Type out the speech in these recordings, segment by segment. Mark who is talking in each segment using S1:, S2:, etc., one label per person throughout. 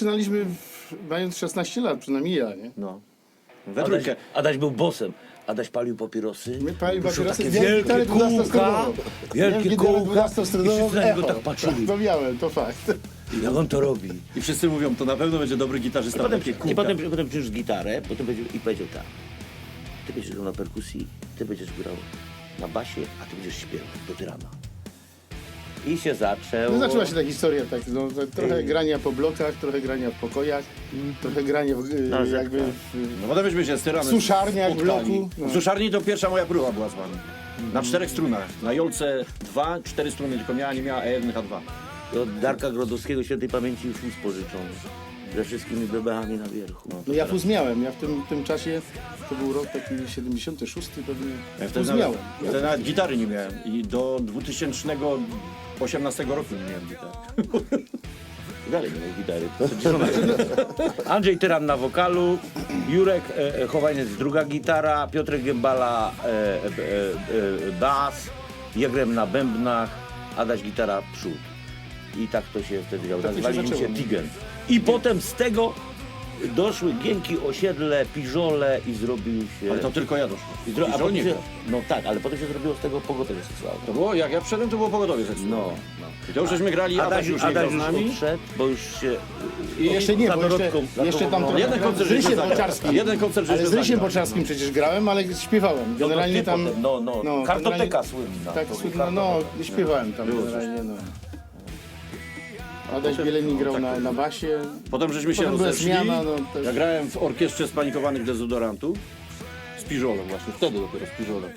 S1: zaczynaliśmy w, mając 16 lat, przynajmniej ja, nie?
S2: No. We
S3: Adaś,
S2: trójkę.
S3: Adaś był bosem. Adaś palił papierosy.
S1: My palił
S3: Wyszło
S1: papierosy,
S3: takie
S1: miałem
S3: wielkie
S1: gitarę
S3: kółka,
S1: 12-stronową.
S3: wielkie
S1: gitarę
S3: kółka
S1: 12-stronową
S3: i wszyscy na niego
S1: echo.
S3: tak patrzyli.
S1: Miałem, to fakt.
S3: Jak on to robi.
S2: I wszyscy mówią, to na pewno będzie dobry gitarzysta.
S3: I potem,
S2: Takie
S3: I potem, potem przyniósł gitarę potem powiedział, i powiedział tak. Ty będziesz grał na perkusji, ty będziesz grał na basie, a ty będziesz śpiewał do tyrana. I się zaczął.
S1: No zaczęła się ta historia, tak, no, to trochę
S3: Ej.
S1: grania po blokach, trochę grania w pokojach, trochę grania w, y,
S3: No, że
S1: jakby
S3: tak.
S1: w,
S2: No potem myśmy się z tyranem
S1: W suszarniach w
S2: spotkali.
S1: bloku, no.
S2: W suszarni to pierwsza moja próba była z wami. Na czterech strunach. Na Jolce dwa, cztery struny tylko miała, nie miała E1, H2.
S3: I od Darka Grodowskiego świętej pamięci już fuz pożyczony. Ze wszystkimi bebechami na wierchu.
S1: No ja fuz miałem, ja w tym, tym czasie, to był rok taki 76 pewnie,
S2: Ja
S1: fuz
S2: nawet,
S1: miałem.
S2: wtedy nawet gitary nie miałem. I do 2018 roku nie miałem gitary.
S3: Dalej nie miał gitary. Andrzej Tyran na wokalu, Jurek e, e, Chowaniec druga gitara, Piotrek Gębala e, e, e, e, bas, Jegrem na bębnach, Adaś gitara przód. I tak to się wtedy działo.
S1: Tak to się
S3: Nazwali mi się
S1: zaczęło.
S3: Tigen. I potem z tego doszły Gienki, Osiedle, Piżole i zrobił się...
S2: Ale to tylko ja doszłem.
S3: I zro... a potem
S2: nie
S3: się... No tak, ale potem się zrobiło z tego pogotowie seksualne.
S2: To było, jak ja wszedłem, to było pogodowie seksualne.
S3: No, no.
S2: I to już żeśmy grali, Adaś już nie grał z nami.
S3: odszedł, bo już się...
S1: I jeszcze nie,
S3: za
S1: bo jeszcze,
S3: Dorotką- za
S1: jeszcze tam
S3: Dorotką-
S1: trochę
S2: Jeden koncert
S1: z Rysiem
S2: żeśmy zagrali.
S1: Boczarskim.
S2: Jeden koncert
S1: Ale
S2: żeśmy
S1: z Rysiem
S2: zagrali.
S1: Boczarskim przecież grałem, ale śpiewałem.
S3: No
S1: Generalnie
S3: ty
S1: tam...
S3: potem, no, no,
S1: no,
S3: kartoteka
S1: generalnie-
S3: słynna.
S1: Tak,
S3: to
S1: słynna, no, śpiewałem tam generalnie, no. Adaś Bieleni grał na, na basie.
S2: Potem żeśmy się
S1: Potem była
S2: rozeszli.
S1: zmiana, no, też-
S2: Ja grałem w orkiestrze spanikowanych dezodorantów. Z Piżolem właśnie, wtedy dopiero z Piżolem.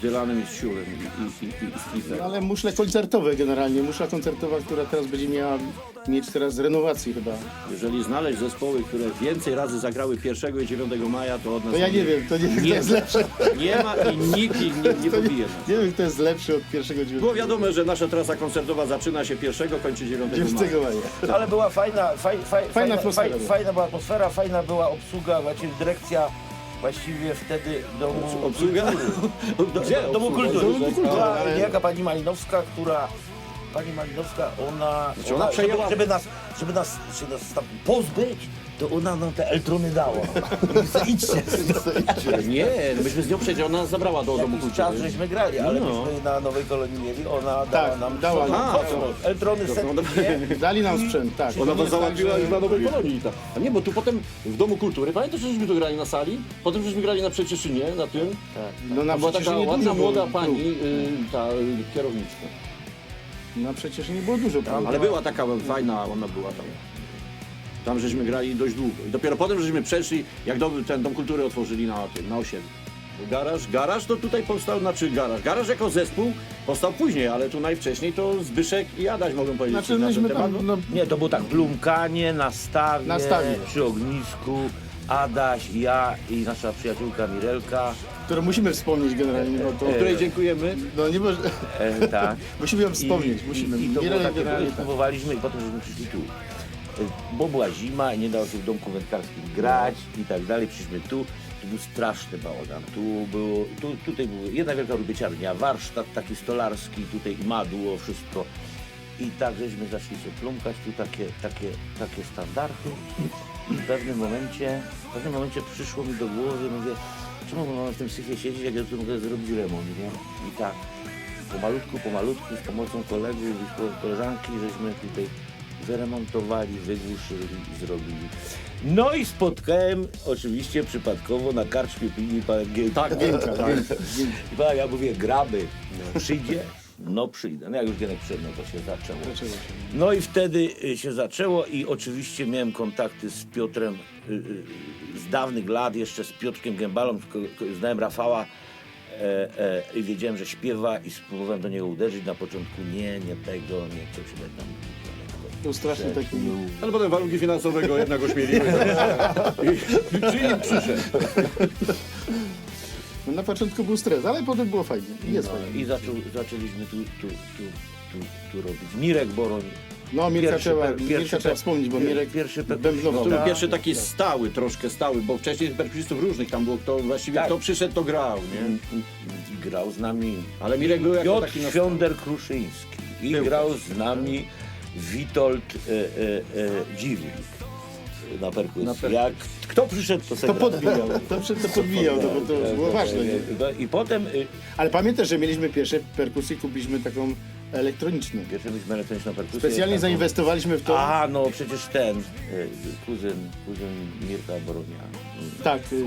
S2: Z Dylanem i z Siulem i, i, i, i z.
S1: No, ale muszle koncertowe generalnie. Muszla koncertowa, która teraz będzie miała mieć teraz renowację chyba.
S2: Jeżeli znaleźć zespoły, które więcej razy zagrały 1 i 9 maja, to od nas
S1: To ja nie wiem, to nie wiem, kto
S2: Nie.
S1: jest lepszy.
S2: Nie ma i nikt ich nie, nie pobije nas.
S1: nie wiem, kto jest lepszy od pierwszego
S2: Było
S1: dziewiątego
S2: wiadomo, że nasza trasa koncertowa zaczyna się 1, kończy 9 maja.
S1: maja.
S4: Ale była fajna, faj, faj, fajna,
S1: atmosfera
S4: faj,
S1: była.
S4: fajna była atmosfera, fajna była obsługa, właściwie dyrekcja właściwie wtedy domu
S2: Obsługa?
S4: do,
S2: Gdzie
S4: do, domu kultury.
S1: Domu kultury,
S4: Była
S1: ale-
S4: niejaka pani Malinowska, która pani Malinowska, ona,
S2: Znaczy ona przejęła-
S4: żeby, żeby nas, żeby nas, się nas tam pozbyć, to ona nam te eltrony dała. Idźcie.
S2: Nie, myśmy z nią przecież ona nas zabrała do domu
S4: Jakiś czas
S2: kultury.
S4: żeśmy grali, ale
S2: No.
S4: myśmy na Nowej Kolonii mieli, ona dała
S1: Tak,
S4: nam
S1: dała nam.
S4: co- Eltrony setki?
S1: Dali nam sprzęt, tak.
S2: Ona
S1: tak,
S2: załatwiła już na Nowej Kolonii. Tak. A nie, bo tu potem w Domu Kultury, pamiętasz, żeśmy tu grali na sali? Potem żeśmy grali na Przecieszynie, na tym.
S1: No na
S2: Tam była taka
S1: nie
S2: ładna,
S1: dużo
S2: młoda
S1: było
S2: pani, y, ta y, kierowniczka.
S1: No przecież nie było dużo prób.
S2: Ale była taka fajna, ona była tam. Tam żeśmy grali dość długo. I dopiero potem żeśmy przeszli, jak dom, ten Dom Kultury otworzyli na, tym, na osiedlu. Garaż, garaż to tutaj powstał, znaczy garaż. Garaż jako zespół powstał później, ale tu najwcześniej to Zbyszek i Adaś mogą powiedzieć
S1: Znaczy
S2: na ten
S1: myśmy
S2: temat.
S1: tam, no,
S3: Nie, to było tak, plumkanie na stawie,
S1: Na stawie.
S3: przy ognisku, Adaś, ja i nasza przyjaciółka Mirelka.
S1: które musimy wspomnieć generalnie, bo to...
S2: O której dziękujemy.
S1: No nie może...
S3: E, tak.
S1: Musimy ją wspomnieć, musimy.
S3: I, i to było takie,
S1: generalnie tak.
S3: próbowaliśmy i potem żeśmy przyszli tu. Bo była zima i nie dało się w domku wędkarskim grać i tak dalej. Przyszliśmy tu. Tu był straszny bałagan. Tu było, tu, tutaj była jedna wielka rubieciarnia, warsztat taki stolarski, tutaj madło, wszystko. I tak żeśmy zaczęli się plumkać, tu takie, takie, takie standardy. I w pewnym momencie, w pewnym momencie przyszło mi do głowy, mówię, czemu my mamy w tym syfie siedzieć, jak ja tu mogę zrobić remont, nie? I tak pomalutku, pomalutku, z pomocą kolegów i ko- koleżanki, żeśmy tutaj wyremontowali, wygłuszyli i zrobili. No i spotkałem oczywiście przypadkowo na karczmie pilni pana Gielka.
S2: Tak, tak, tak.
S3: I pana, ja mówię, graby, przyjdzie? No przyjdę. No jak już Gienek przyszedł, no to się zaczęło.
S1: Zaczęło się.
S3: No i wtedy y, się zaczęło i oczywiście miałem kontakty z Piotrem y, y, z dawnych lat, jeszcze z Piotrkiem Gębalą, ko- ko- znałem Rafała e, e, i wiedziałem, że śpiewa i spróbowałem do niego uderzyć. Na początku nie, nie tego, nie chciał się tam.
S1: Był strasznie taki...
S2: Ale potem warunki finansowego jednak ośmieliły. I- Czyli przyszedł.
S1: No, na początku był stres, ale potem było fajnie. I Jest
S3: No,
S1: fajnie.
S3: I zaczął, zaczęliśmy tu, tu, tu, tu, tu robić. Mirek Boroń.
S1: No Mirka
S3: Pierwszy
S1: trzeba,
S3: pe- pierwszy pe-
S1: trzeba wspomnieć, bo
S3: pier-
S1: Mirek
S3: pierwszy pe-
S1: bębnował.
S2: To był
S1: Tak.
S2: pierwszy taki stały, troszkę stały, bo wcześniej perkusistów różnych tam było, kto właściwie
S3: Tak.
S2: kto przyszedł, to grał, nie?
S3: Grał z nami
S2: Ale Mirek był jako
S3: Piotr
S2: taki na
S3: Świąder Kruszyński i grał z nami Witold e, e, e, Dziwnik na perkusji.
S2: Na perkusji.
S3: Jak kto przyszedł, to
S1: To podbijał, to, przy- to podbijał, no bo to było ważne. Nie?
S3: No I potem y,
S1: Ale pamiętasz, że mieliśmy pierwsze perkusje, kupiliśmy taką elektroniczną.
S3: pierwsze mieliśmy elektroniczną perkusję.
S1: Specjalnie
S3: taką-
S1: zainwestowaliśmy w to.
S3: A, no przecież ten, y, kuzyn, kuzyn Mirka Boronia.
S1: Tak, y,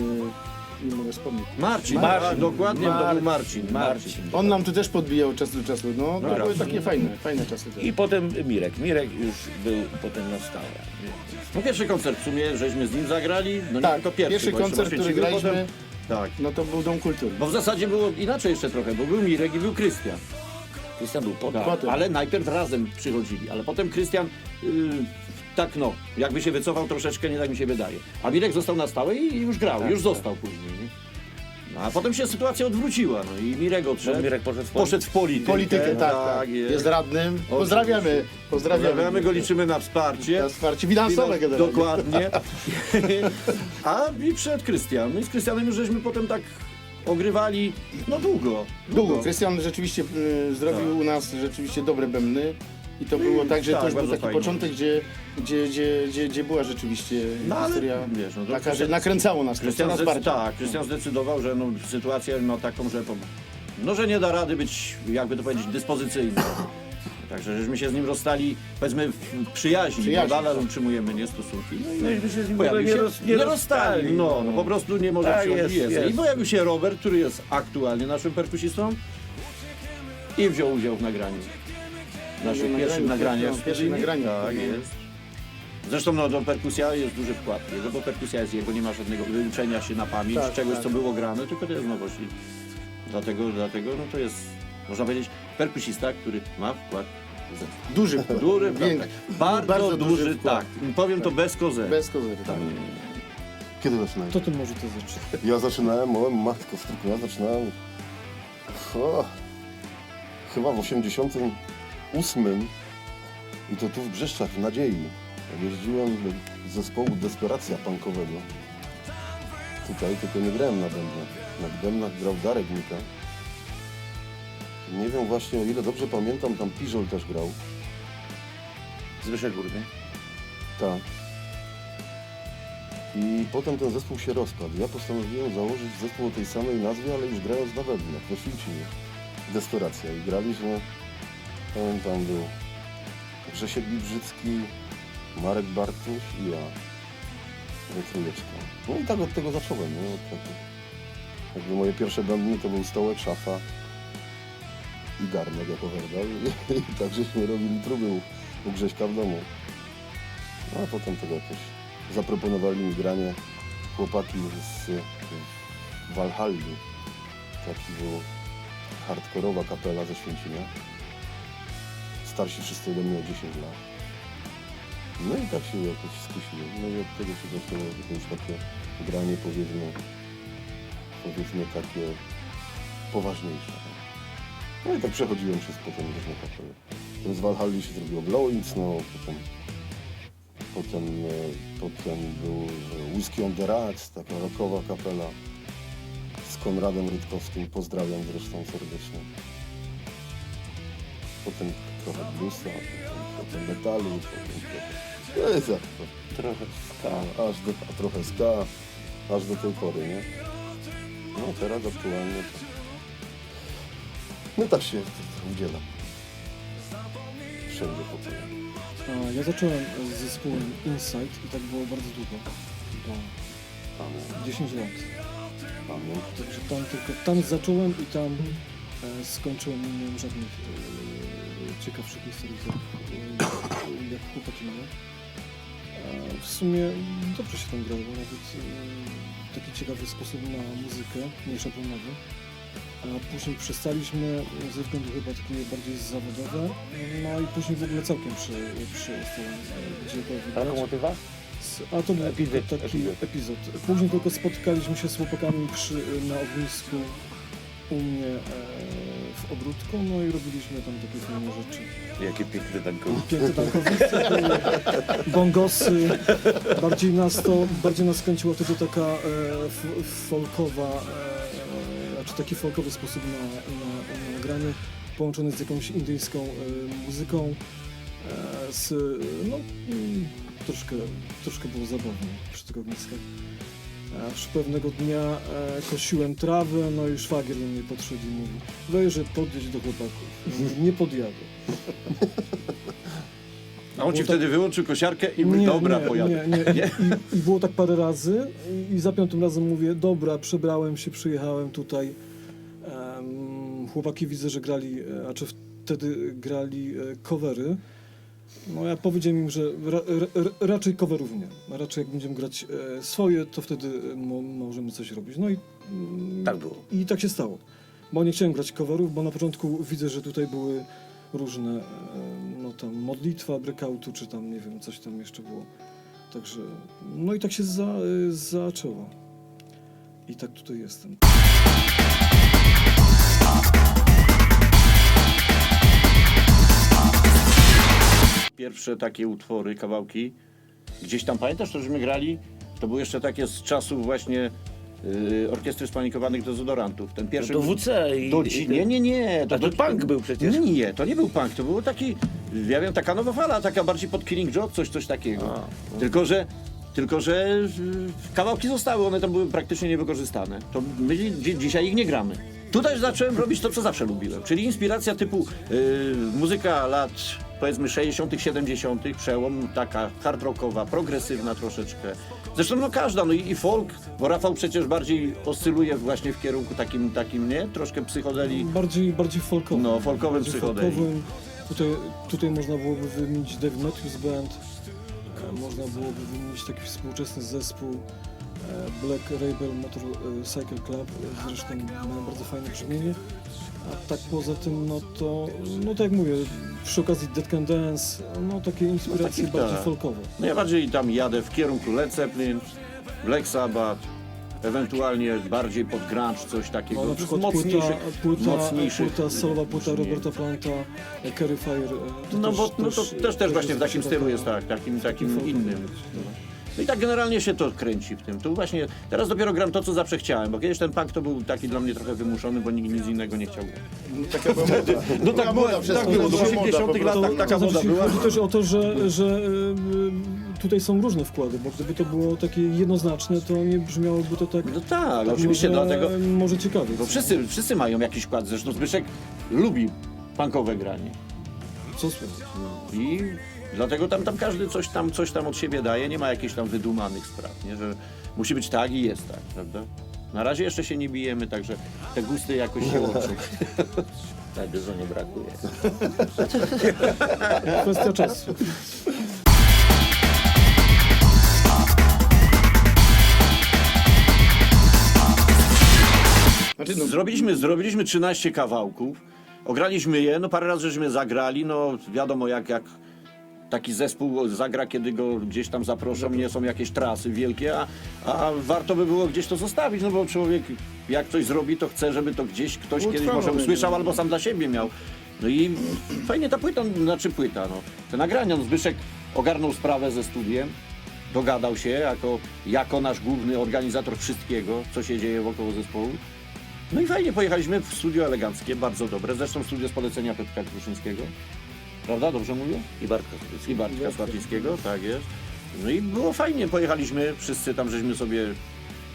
S1: nie mogę wspomnieć.
S2: Marcin,
S3: Marcin.
S2: dokładnie, to był Marcin.
S3: Marcin.
S1: On nam tu też podbijał od czasu do czasu. No, to
S3: Dobra.
S1: były takie fajne, fajne czasy.
S3: I potem Mirek. Mirek już był potem na stałe.
S2: No pierwszy koncert w sumie, żeśmy z nim zagrali, no nie
S1: Tak,
S2: tylko pierwszy.
S1: pierwszy
S2: bo jeszcze
S1: koncert, który
S2: poświęcimy
S1: graliśmy,
S2: Potem, tak.
S1: no to był Dom Kultury.
S2: Bo w zasadzie było inaczej jeszcze trochę, bo był Mirek i był Krystian.
S3: Krystian był potem.
S2: Tak,
S1: Potem.
S2: ale najpierw razem przychodzili, ale potem Krystian y, tak no, jakby się wycofał troszeczkę, nie tak mi się wydaje. A Mirek został na stałe i już grał,
S3: Tak,
S2: już
S3: tak.
S2: został później. Nie? No, a potem się sytuacja odwróciła, no i Mirek odszedł,
S3: No, Mirek poszedł w
S2: w politykę.
S1: Politykę, tak, tak.
S2: jest.
S1: Radnym. Pozdrawiamy. Pozdrawiamy.
S2: Pozdrawiamy go, liczymy na wsparcie.
S1: Na wsparcie finansowe generalnie.
S2: Dokładnie. A i przed Krystian. No i z Krystianem już żeśmy potem tak ogrywali, no długo.
S1: Długo. Krystian rzeczywiście y, zrobił
S2: Tak.
S1: u nas rzeczywiście dobre bębny. I to było tak, że
S2: tak,
S1: to już był
S2: bardzo
S1: taki
S2: fajnie.
S1: początek, gdzie, gdzie, gdzie, gdzie, gdzie była rzeczywiście
S2: No, ale
S1: historia
S2: wiesz, no to
S1: taka, że
S2: Krystian-
S1: nakręcało nas to
S2: Krystian,
S1: coraz bardziej.
S2: tak, Krystian zdecydował, że no, sytuacja ma taką, że po, no, że nie da rady być, jakby to powiedzieć, dyspozycyjny. Także żeśmy się z nim rozstali, powiedzmy, w przyjaźni,
S1: Przyjaźni,
S2: bo nadal utrzymujemy nie stosunki. No i
S3: Myśmy się z nim
S2: pojawił
S3: nie
S2: się,
S3: roz-
S2: nie rozstali. No, no po prostu nie może
S3: Tak,
S2: przyjąć
S3: jest,
S2: i jest.
S3: jest.
S2: I pojawił się Robert, który jest aktualnie naszym perkusistą i wziął udział w nagraniu. W naszych
S1: nagraniu,
S2: pierwszych nagraniach.
S1: no, pierwszych nagraniach.
S2: Tak,
S1: No.
S2: jest. Zresztą no, do perkusja jest duży wkład, jego, bo perkusja jest jego, nie ma żadnego wyuczenia się na pamięć
S1: Tak,
S2: czegoś,
S1: tak.
S2: co było grane, tylko to jest nowość. I dlatego, dlatego no, to jest, można powiedzieć, perkusista, który ma wkład
S1: Duży wkład.
S2: Duży, tak, bardzo,
S1: bardzo duży
S2: duży,
S1: wkład.
S2: tak. Powiem to bez kozery.
S1: Bez kozery. Tak.
S5: Kiedy zaczynałeś?
S6: To ty może to zacznie.
S5: Ja zaczynałem, o matko stryku, ja zaczynałem o, chyba w 88 i to tu w Brzeszczach, w Nadziei. Jeździłem z zespołu Desperacja Punkowego. Tutaj tylko nie grałem na bębnach. Na bębnach grał Darek Nika. Nie wiem właśnie, o ile dobrze pamiętam, tam Piżol też grał.
S3: Zbyszek Górny.
S5: Tak. I potem ten zespół się rozpadł. Ja postanowiłem założyć zespół o tej samej nazwie, ale już grając na wewnątrz, w Oświęcimiu. Desperacja. I graliśmy, pamiętam, był Grzesiek Librzycki, Marek Bartuś i ja. We. No i tak od tego zacząłem, nie? Od takich, jakby moje pierwsze bębny to był stołek, szafa i garnek jako werdal. I, i tak żeśmy robili próby u, u Grześka w domu. No a potem tego jakoś zaproponowali mi granie chłopaki z Walhalli. Taki był hardkorowa kapela ze Święcimia. Starsi wszyscy ode mnie o 10 lat. No i tak się jakoś skusiłem. No i od tego się zaczęło jakieś takie granie powiedzmy, powiedzmy takie poważniejsze. No i tak przechodziłem przez potem różne. Potem z Walhalli się zrobiło Blowings, no potem Potem, e, potem był Whisky on the Rocks, taka rockowa kapela z Konradem Rydkowskim. Pozdrawiam zresztą serdecznie. Potem trochę bluesa, potem, potem metalu, potem trochę... No i tak, to-
S3: Trochę
S5: a, aż do, a trochę ska, aż do tej pory, nie? No teraz aktualnie to... No tak się udziela. Wszędzie po całym.
S6: A ja zacząłem z zespołem Insight i tak było bardzo długo.
S5: Pamiętam,
S6: 10 lat.
S5: pamiętam.
S6: Także tam tylko tam zacząłem i tam e, skończyłem. Nie miałem żadnych e, ciekawszych historii, jak, chłopaki mieli. E, w sumie dobrze się tam grało, nawet e, taki ciekawy sposób na muzykę, nie szablonowy. A później przestaliśmy ze względu chyba takie bardziej zawodowe, no i później w ogóle całkiem przy, przestałem e, gdziekolwiek grać.
S3: Lokomotywa?
S6: S- A to był
S3: Epizod,
S6: taki
S3: epizod.
S6: epizod. Później tylko spotykaliśmy się z chłopakami przy, na ognisku u mnie e, w ogródku, no i robiliśmy tam takie fajne rzeczy.
S3: Jakie piękne tankowe.
S6: Piękne tankowice, były, bongosy. Bardziej nas to, bardziej nas kręciła wtedy taka e, f, folkowa, e, znaczy taki folkowy sposób na, na, na granie, połączony z jakąś indyjską e, muzyką. E, z, no, mm, troszkę, troszkę było zabawnie przy tych ogniskach. Aż pewnego dnia e, kosiłem trawę, no i szwagier do mnie podszedł i mówi Wejrze, podjedź do chłopaków. Ja mówię, nie podjadę.
S2: A on ci
S6: Było
S2: wtedy wyłączył kosiarkę i mówi, dobra,
S6: nie,
S2: pojadę.
S6: Nie, nie. I, I było tak parę razy i, i za piątym razem mówię, dobra, przebrałem się, przyjechałem tutaj. Em, chłopaki widzę, że grali, e, a czy wtedy grali e, covery. No ja powiedziałem im, że ra, ra, ra, raczej coverów nie. Raczej jak będziemy grać e, swoje, to wtedy e, mo, możemy coś robić. No i mm,
S3: Tak było.
S6: I tak się stało. Bo nie chciałem grać coverów, bo na początku widzę, że tutaj były różne, e, no tam modlitwa, breakoutu, czy tam nie wiem, coś tam jeszcze było. Także, no i tak się za, e, zaczęło. I tak tutaj jestem.
S2: Pierwsze takie utwory, kawałki, gdzieś tam pamiętasz, to żeśmy grali? To były jeszcze takie z czasów właśnie y, Orkiestry Spanikowanych Dezodorantów. Ten pierwszy...
S3: No to WC i...
S2: Do
S3: i
S2: nie, nie, nie.
S3: A to punk był przecież.
S2: Nie, to nie był punk, to było taki, ja wiem, taka nowa fala, taka bardziej pod Killing Joke, coś, coś takiego.
S3: A,
S2: Tylko, że tylko, że y, kawałki zostały, one tam były praktycznie niewykorzystane. To my dzi- dzisiaj ich nie gramy. Tutaj zacząłem robić to, co zawsze lubiłem, czyli inspiracja typu y, muzyka lat powiedzmy 60., 70., przełom, taka hard rockowa, progresywna troszeczkę. Zresztą no każda, no i, i folk, bo Rafał przecież bardziej oscyluje właśnie w kierunku takim, takim nie? Troszkę psychodeli.
S6: Bardziej, bardziej folkowym.
S2: No, folkowym
S6: Bardziej
S2: psychodeli.
S6: folkowym. Tutaj, tutaj można byłoby wymienić Dave Matthews Band, e, można byłoby wymienić taki współczesny zespół e, Black Rebel Motorcycle Club, e, zresztą mają bardzo fajne brzmienie. A tak poza tym, no to, no tak jak mówię, przy okazji Dead Can Dance, no takie inspiracje
S2: takich,
S6: bardziej
S2: tak.
S6: folkowe.
S2: No ja bardziej tam jadę w kierunku Led Zeppelin, Black Sabbath, ewentualnie bardziej pod grunge, coś takiego.
S6: No, na przykład
S2: mocniejszych,
S6: płyta,
S2: mocniejszych
S6: płyta solowa, płyta. Roberta Planta, Carry Fire. e,
S2: No bo no to też, też właśnie w takim stylu jest tak, takim, takim innym. No i tak generalnie się to kręci w tym. Tu właśnie, teraz dopiero gram to, co zawsze chciałem, bo kiedyś ten punk to był taki dla mnie trochę wymuszony, bo nikt nic innego nie chciał grać.
S1: No, taka była moda.
S2: No tak,
S1: Była
S2: była,
S1: moda przez
S2: tak było, w
S1: była moda po
S2: 80
S1: prostu.
S2: latach taka
S6: to
S2: moda
S6: znaczy,
S2: była.
S6: Chodzi też o to, że, że y, tutaj są różne wkłady, bo gdyby to było takie jednoznaczne, to nie brzmiałoby to tak,
S2: No tak,
S6: tak
S2: oczywiście
S6: może,
S2: dlatego,
S6: może ciekawie.
S2: bo wszyscy, wszyscy mają jakiś wkład, zresztą Zbyszek lubi punkowe granie.
S6: Co słychać?
S2: I dlatego tam, tam każdy coś tam, coś tam od siebie daje, nie ma jakichś tam wydumanych spraw, nie? że musi być tak i jest tak, prawda? Na razie jeszcze się nie bijemy, także te gusty jakoś się łączą.
S3: Tak, dużo nie brakuje.
S6: Kwestia czasu.
S1: Znaczy, no,
S2: Zrobiliśmy, zrobiliśmy 13 kawałków, ograliśmy je, no parę razy żeśmy zagrali, no wiadomo jak, jak taki zespół zagra, kiedy go gdzieś tam zaproszą, nie są jakieś trasy wielkie, a, a warto by było gdzieś to zostawić, no bo człowiek jak coś zrobi, to chce, żeby to gdzieś ktoś kiedyś
S1: Utrwalone,
S2: może usłyszał
S1: nie?
S2: albo sam dla siebie miał. No i fajnie ta płyta, znaczy płyta, no. Te nagrania, no Zbyszek ogarnął sprawę ze studiem, dogadał się jako, jako nasz główny organizator wszystkiego, co się dzieje wokoło zespołu. No i fajnie, pojechaliśmy w studio eleganckie, bardzo dobre, zresztą studio z polecenia Piotrka Kruszyńskiego. Prawda, dobrze mówię?
S3: I Bartka
S2: I Bartka Słatyńskiego, tak jest. No i było fajnie, pojechaliśmy, wszyscy tam żeśmy sobie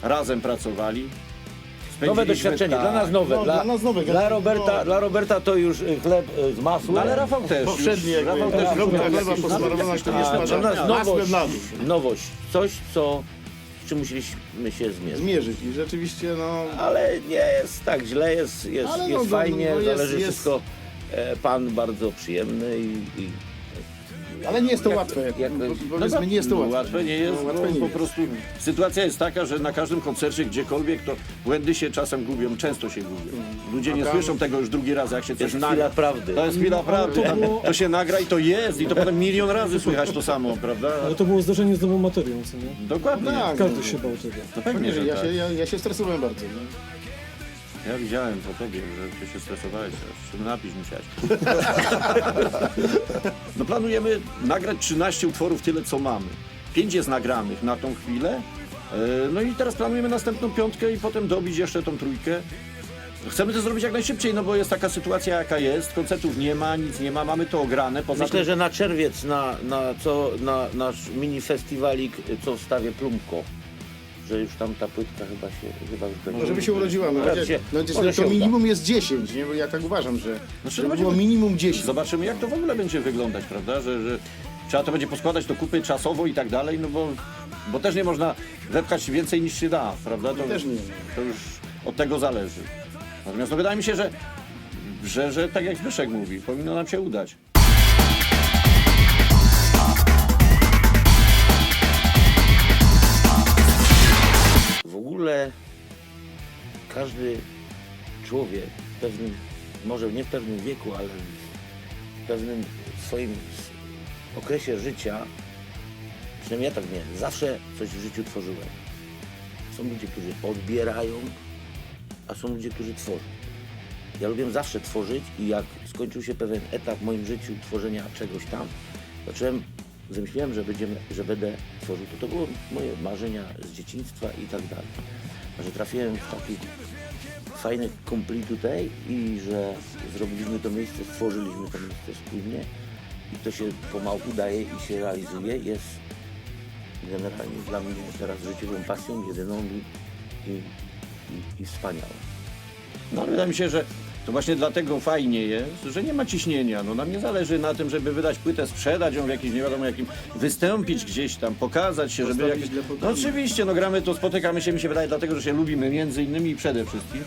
S2: razem pracowali.
S3: Nowe
S2: Spędziliśmy-
S3: doświadczenie,
S2: tak.
S3: dla nas nowe.
S1: No,
S3: dla,
S1: dla nas nowe.
S3: Dla Roberta,
S1: No.
S3: dla Roberta to już y, chleb y, z masłem.
S2: No ale Rafał też.
S1: Poprzedni
S2: już,
S1: jakby,
S2: Rafał też
S1: kropka
S2: miał
S1: chleba
S2: jakieś-
S1: posmarowana,
S2: jakieś-
S1: to nie
S2: a,
S1: smaża.
S3: dla nas nowość,
S1: Masłem na dół.
S3: nowość, coś, co, z czym musieliśmy się zmierzyć.
S1: zmierzyć i rzeczywiście, no...
S3: Ale nie jest tak źle, jest, jest,
S1: Ale no,
S3: jest
S1: no,
S3: fajnie,
S1: no, jest-
S3: zależy
S1: jest-
S3: wszystko. E, pan bardzo przyjemny i, i
S1: Ale nie jest to
S3: Jak-
S1: łatwe.
S3: jak-
S1: Bo-
S2: No
S1: Powiedzmy, nie jest to
S2: no,
S1: łatwe.
S2: łatwe nie jest,
S1: No,
S2: bo
S1: łatwe nie
S2: po
S1: jest.
S2: prostu sytuacja jest taka, że na każdym koncercie, gdziekolwiek, to błędy się czasem gubią, często się gubią. Ludzie nie słyszą tego już drugi raz, jak się coś
S3: jest
S2: nagra.
S3: prawdy.
S2: To jest chwila
S6: No,
S2: prawdy.
S6: to
S2: To,
S6: było-
S2: to się nagra i to jest, i to potem milion razy słychać to samo, prawda?
S6: Ale to było zdarzenie z nową materią, co nie?
S2: Dokładnie.
S1: Tak.
S6: Każdy się bał tego.
S2: No pewnie, że
S1: ja,
S2: tak.
S1: się, ja, ja się stresowałem bardzo. no.
S2: Ja widziałem po tobie, że ty się stresowałeś, aż się napić musiałeś. No planujemy nagrać 13 utworów, tyle co mamy. 5 jest nagranych na tą chwilę. E, No i teraz planujemy następną piątkę i potem dobić jeszcze tą trójkę. Chcemy to zrobić jak najszybciej, no bo jest taka sytuacja jaka jest, koncertów nie ma, nic nie ma, mamy to ograne, poza
S3: Myślę,
S2: tym...
S3: że na czerwiec, na, na, co, na nasz mini festiwalik, co wstawię Plumko, że już tam ta płytka chyba się, chyba już będzie.
S1: Może by się urodziła, no, chociaż, no, chociaż
S3: może się
S1: to
S3: uda.
S1: minimum jest 10, nie? bo ja tak uważam, że,
S2: Znaczy,
S1: że było minimum 10.
S2: Zobaczymy, jak to w ogóle będzie wyglądać, prawda? Że, że trzeba to będzie poskładać do kupy czasowo i tak dalej, no bo, bo też nie można wepchać więcej niż się da, prawda? To,
S1: Też nie.
S2: to już od tego zależy. Natomiast no, wydaje mi się, że, że, że tak jak Zbyszek mówi, powinno nam się udać.
S3: Ogóle każdy człowiek w pewnym, może nie w pewnym wieku, ale w pewnym swoim okresie życia, przynajmniej ja tak nie, zawsze coś w życiu tworzyłem. Są ludzie, którzy odbierają, a są ludzie, którzy tworzą. Ja lubię zawsze tworzyć i jak skończył się pewien etap w moim życiu tworzenia czegoś tam, zacząłem, zamyśliłem, że, będziemy, że będę tworzył. To, to było moje marzenia z dzieciństwa i tak dalej. Że trafiłem w taki fajny kumpli tutaj i że zrobiliśmy to miejsce, stworzyliśmy to miejsce wspólnie i to się pomału udaje i się realizuje, jest generalnie dla mnie teraz życiową pasją, jedyną i, i, i, i wspaniałą.
S2: No wydaje mi się, że to właśnie dlatego fajnie jest, że nie ma ciśnienia. No nam nie zależy na tym, żeby wydać płytę, sprzedać ją w jakimś nie wiadomo jakim, wystąpić gdzieś tam, pokazać się, żeby jakieś... No oczywiście, no gramy to, spotykamy się, mi się wydaje, dlatego, że się lubimy między innymi i przede wszystkim.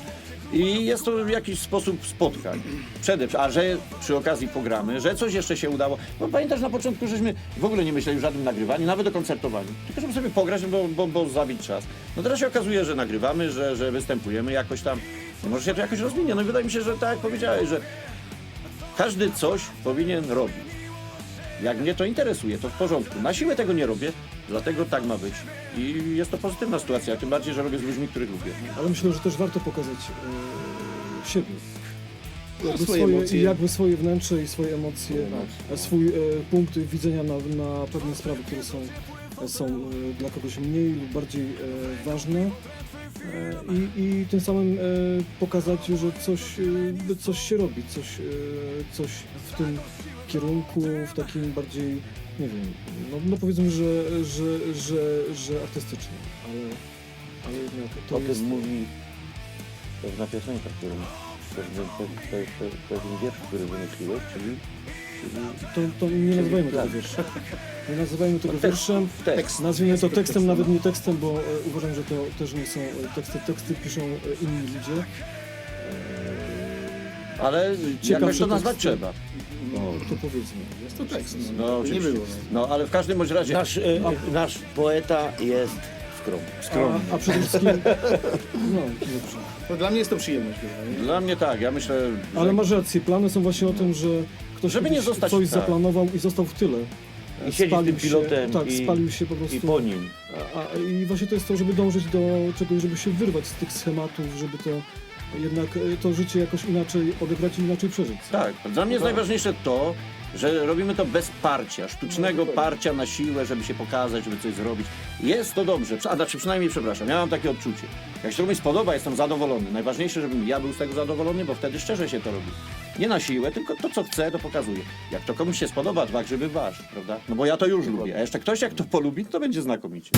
S2: I jest to jakiś sposób spotkań. Przede wszystkim, a że przy okazji pogramy, że coś jeszcze się udało. No pamiętasz na początku, żeśmy w ogóle nie myśleli o żadnym nagrywaniu, nawet o koncertowaniu. Tylko żeby sobie pograć, bo, bo, bo zabić czas. No teraz się okazuje, że nagrywamy, że, że występujemy jakoś tam. No może się to jakoś rozwinie. No i wydaje mi się, że tak jak powiedziałeś, że każdy coś powinien robić. Jak mnie to interesuje, to w porządku. Na siłę tego nie robię, dlatego tak ma być. I jest to pozytywna sytuacja, tym bardziej, że robię z ludźmi, których lubię.
S6: Ale myślę, że też warto pokazać e, siebie. Jakby
S1: swoje
S6: swoje, jakby swoje wnętrze i swoje emocje, e, swój e, punkt widzenia na, na pewne sprawy, które są, są e, dla kogoś mniej lub bardziej e, ważne. E, I, I tym samym e, pokazać, że coś, e, coś się robi, coś, coś w tym kierunku, w takim bardziej, nie wiem, no, no powiedzmy, że, że, że, że artystycznym, ale, ale jednak to
S3: o
S6: jest...
S3: tym mówi pewna piosenka, którą pewien, pe- pe- pe- pewien wiersz, który wymyśliłeś, czyli, czyli
S6: To, to nie nazywajmy tego
S3: tak.
S6: Nie nazywajmy tego
S3: tekst.
S6: wierszem.
S3: tekst.
S6: Nazwijmy to tekstem, nawet nie tekstem, bo e, uważam, że to też nie są e, teksty. Teksty piszą e, inni ludzie.
S2: Ale
S6: Ciekawsze
S2: jakoś to nazwać
S6: teksty.
S2: trzeba.
S6: No, to powiedzmy.
S1: Jest to tekst.
S2: No,
S1: nie
S2: oczywiście.
S1: było.
S2: No ale w każdym bądź razie...
S3: Nasz, e, nasz poeta jest skromny.
S6: A, a przede wszystkim... No, dobrze.
S1: No, dla mnie jest to przyjemność.
S2: Dla mnie tak, ja myślę, że...
S6: Ale masz rację, plany są właśnie o tym, że ktoś
S2: Żeby nie
S6: kiedyś
S2: zostać-
S6: coś
S2: tak.
S6: zaplanował i został w tyle.
S3: I siedzi z tym pilotem
S6: się, tak,
S3: i-
S6: spalił się po prostu.
S3: I po nim.
S6: A, a, I właśnie to jest to, żeby dążyć do czegoś, żeby się wyrwać z tych schematów, żeby to jednak e, to życie jakoś inaczej odegrać i inaczej przeżyć.
S2: Tak, dla mnie jest najważniejsze to, że robimy to bez parcia, sztucznego parcia na siłę, żeby się pokazać, żeby coś zrobić. Jest to dobrze, a znaczy przynajmniej przepraszam, ja mam takie odczucie. Jak się to komuś spodoba, jestem zadowolony. Najważniejsze, żebym ja był z tego zadowolony, bo wtedy szczerze się to robi. Nie na siłę, tylko to, co chcę, to pokazuję. Jak to komuś się spodoba, dwa grzyby waż, prawda? No bo ja to już lubię, a jeszcze ktoś jak to polubi, to będzie znakomicie.